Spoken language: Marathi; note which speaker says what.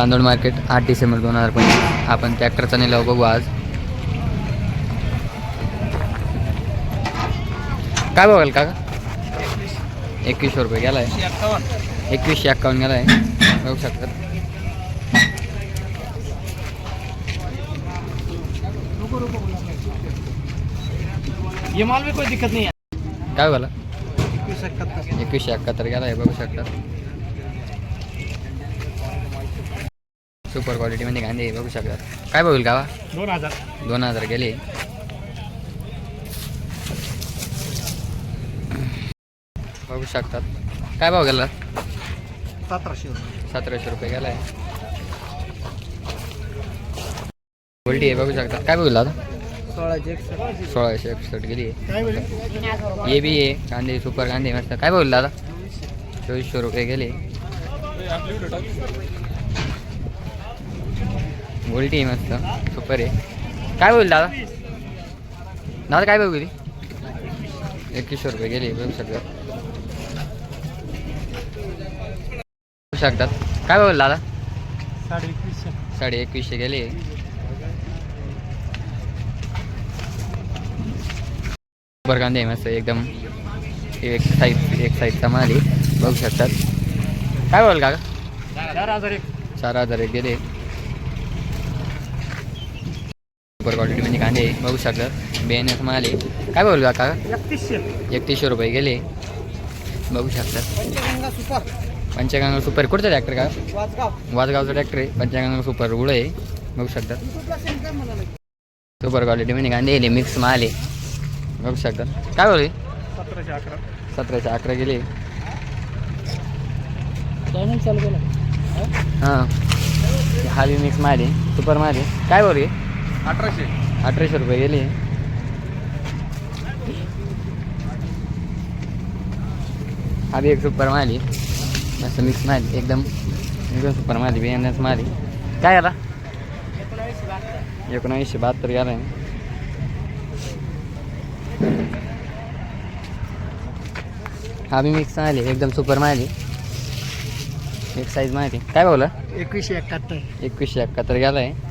Speaker 1: तांदूळ मार्केट आठ डिसेंबर दोन हजार पंचवीस. आपण ट्रॅक्टरचा निलाव बघू आज. काय बघाल का एकवीसशे रुपये गेलाय. एकवीसशे एक्कावन्न गेलाय. बघू शकतात
Speaker 2: ये माल में कोई दिक्कत नहीं है।
Speaker 1: काय बोला? एकवीसशे एकाहत्तर गेलाय बघू शकतात सुपर क्वालिटीमध्ये कांदे बघू शकतात काय बघेल गावा?
Speaker 2: दोन हजार.
Speaker 1: दोन हजार गेले. बघू शकतात काय भाव गेला?
Speaker 2: सतराशे रुपये.
Speaker 1: सतराशे रुपये गेलाय. उलटी आहे बघू शकतात काय बघितलं आता?
Speaker 2: सोळाशे एकसष्ट.
Speaker 1: सोळाशे एकसष्ट गेली आहे. ये बी आहे कांदे सुपर कांदे मस्त. काय बघितलं आता चोवीसशे रुपये गेले. उलटी आहे मस्त. सुपर आहे. काय बोल दादा दादा काय बघू एकवीसशे रुपये गेले बघू शकतात बघू शकतात काय बोल दादा
Speaker 2: साडे एकवीसशे
Speaker 1: साडे एकवीसशे गेले. सुपर कांदे आहे मस्त एकदम एक साईड एक साईडचा माल आहे. बघू शकतात काय बोल का
Speaker 2: चार हजार एक.
Speaker 1: चार हजार एक गेले. सुपर क्वालिटीमध्ये कांदे आहे, बघू शकतात बेनच माल आहे काय बोल का
Speaker 2: एकतीसशे.
Speaker 1: रुपये गेले. बघू शकतात
Speaker 2: पंचगंगा सुपर.
Speaker 1: पंचगंगा सुपर. कुठचा ट्रॅक्टर का?
Speaker 2: वाजगाव
Speaker 1: वाजगावचा ट्रॅक्टर आहे. पंचगंगा सुपर उडं आहे. बघू शकतात सुपर क्वालिटीमध्ये कांदे येले मिक्स माल आहे बघू शकतात काय बोलले?
Speaker 2: सतराशे अकरा.
Speaker 1: सतराशे अकरा गेले. हां. हा मिक्स माल आहे सुपर माल आहे काय बोलले?
Speaker 2: अठराशे.
Speaker 1: अठराशे रुपये गेले. हा बी एक सुपर माल. मस्त मिक्स माल एकदम एकदम सुपर माल बियाण्याच माल. काय आला? एकोणावीसशे बहात्तर गेला. आहे हा बी मिक्स माल आहे एकदम सुपर माल. एक साईज माल. आहे काय बोला
Speaker 2: एकवीसशे एकाहत्तर.
Speaker 1: एकवीसशे एकाहत्तर गेला आहे